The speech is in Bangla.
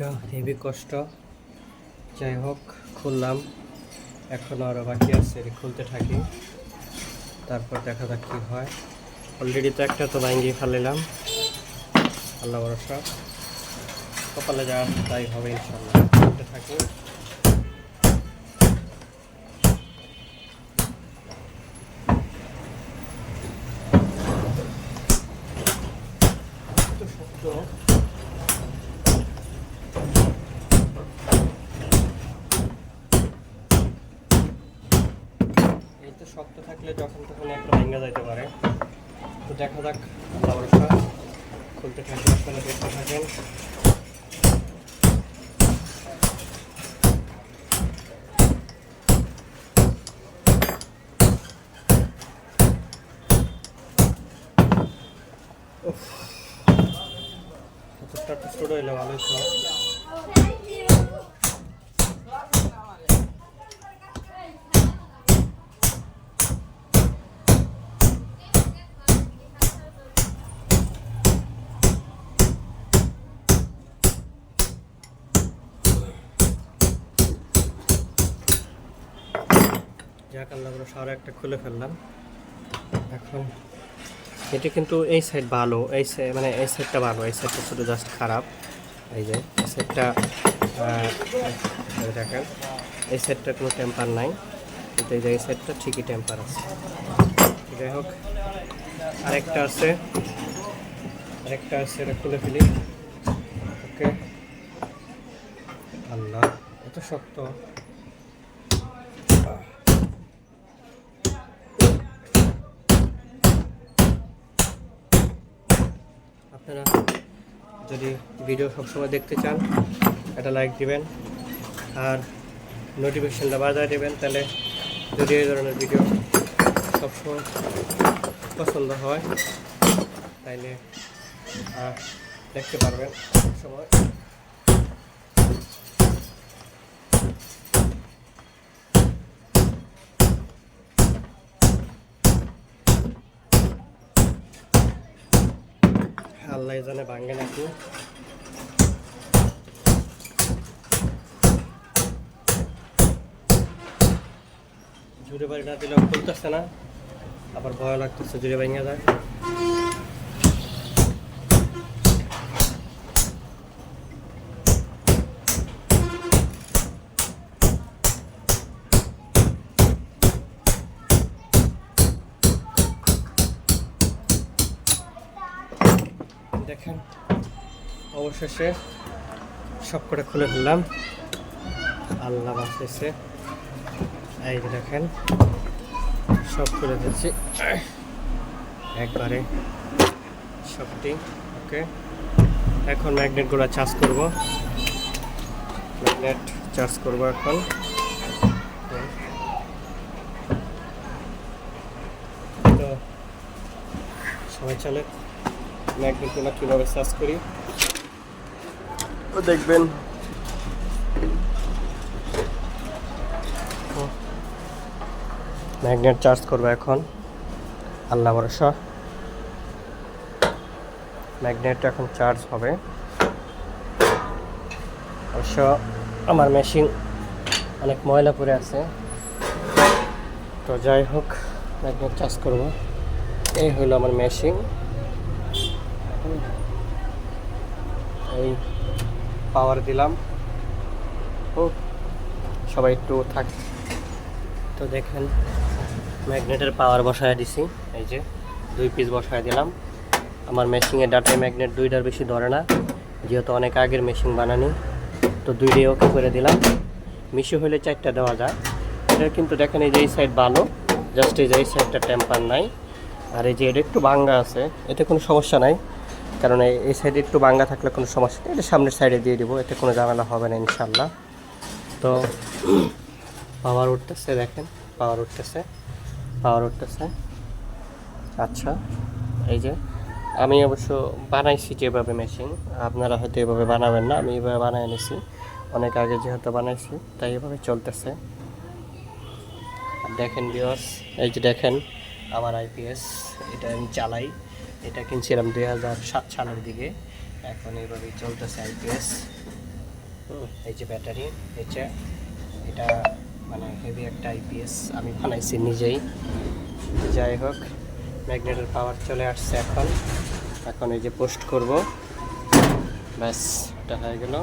এটা হেভি কষ্ট। যাই হোক, খুললাম। এখন আরও বাকি আছে খুলতে থাকি। তারপর দেখা যাক কী হয়। অলরেডি তো একটা তো ভাঙ্গি ফেলিলাম আল্লাহ ভরসা। কপালে যা তাই হবে ইনশাল্লাহ খুলতে থাকি। তো শক্ত এই তো থাকলে যখন তখন একটা ভেঙে যাইতে পারে। তো দেখা যাক ভরসা, খুলতে থাকি আপনারা দেখতে থাকেন। কতটা ছোট ভালো যাক একটা খুলে ফেললাম। এখন এটা কিন্তু এই সাইড ভালো, এই মানে এই সাইডটা ভালো, এই সাইডটা শুধু জাস্ট খারাপ। এই যে, এই সাইডটা দেখেন, এই সাইডটা কোনো টেম্পার নাই, কিন্তু এই যে এই সাইডটা ঠিকই টেম্পার আছে। যাই হোক, আরেকটা আছে আরেকটা আছে, এটা খুলে ফেলি। ওকে। আল্লাহ, এত শক্ত। যদি ভিডিও সবসময় দেখতে চান, একটা লাইক দিবেন। আর নোটিফিকেশানটা বাজায় দেবেন, তাহলে যদি এই ধরনের ভিডিও সবসময় পছন্দ হয়, তাইলে দেখতে পারবেন সবসময়। আল্লাহ জানে ভাঙে নাকি। জুড়ে বাড়ি না দিলে খুলতেছে না, আবার ভয় লাগতেছে জুড়ে ভেঙে যায়। দেখেন। অবশেষে সব করে খুলে ফেললাম। আল্লাহ বাঁচাইছে এই যে দেখেন, সব খুলে দিচ্ছি একবারে সবটি, ওকে। এখন ম্যাগনেটগুলো চার্জ করব। ম্যাগনেট চার্জ করব এখন। সবাই চলে। ম্যাগনেটগুলো কীভাবে চার্জ করি? ও দেখবেন। ম্যাগনেট চার্জ করব এখন। আল্লাহ ভরসা। ম্যাগনেট এখন চার্জ হবে। অবশ্য আমার মেশিন অনেক ময়লা পড়ে আছে। তো যাই হোক ম্যাগনেট চার্জ করব। এই হলো আমার মেশিন এই পাওয়ার দিলাম। ও, সবাই একটু থাক। তো দেখেন ম্যাগনেটের পাওয়ার বসায় দিছি। এই যে, দুই পিস বসায় দিলাম। আমার মেশিনের ডাটায় ম্যাগনেট দুইটার বেশি ধরে না। যেহেতু অনেক আগের মেশিন বানানি। তো দুইটাই ওকে করে দিলাম। মিশো হলে চারটা দেওয়া যায়। এটা কিন্তু দেখেন, এই যে এই সাইড ভালো জাস্ট এই যে এই সাইডটা টেম্পার নাই। আর এই যে এটা একটু ভাঙ্গা আছে। এতে কোনো সমস্যা নাই। কারণ এই- সাইডে একটু বাঙ্গা থাকলে কোনো সমস্যা নেই, এটা সামনের সাইডে দিয়ে দিব, এতে কোনো ঝামেলা হবে না ইনশাল্লাহ তো পাওয়ার উঠতেছে, দেখেন পাওয়ার উঠতেছে পাওয়ার উঠতেছে। আচ্ছা এই যে, আমি অবশ্য বানাইছি যেভাবে মেশিন আপনারা হয়তো এভাবে বানাবেন না, আমি এভাবে বানাই নিছি। অনেক আগে যেহেতু বানাইছি, তাই এভাবে চলতেছে। দেখেন বিয়স এই যে দেখেন, আমার আইপিএস এটা আমি চালাই। এটা কিনছিলাম দুই হাজার সাত সালের দিকে। এখন এইভাবেই চলতেছে আইপিএস এই যে ব্যাটারি এটা এটা মানে হেভি একটা আইপিএস আমি বানাইছি নিজেই। যাই হোক ম্যাগনেটের পাওয়ার চলে আসছে এখন। এখন এই যে পোস্ট করব। ব্যাস, এটা হয়ে গেল।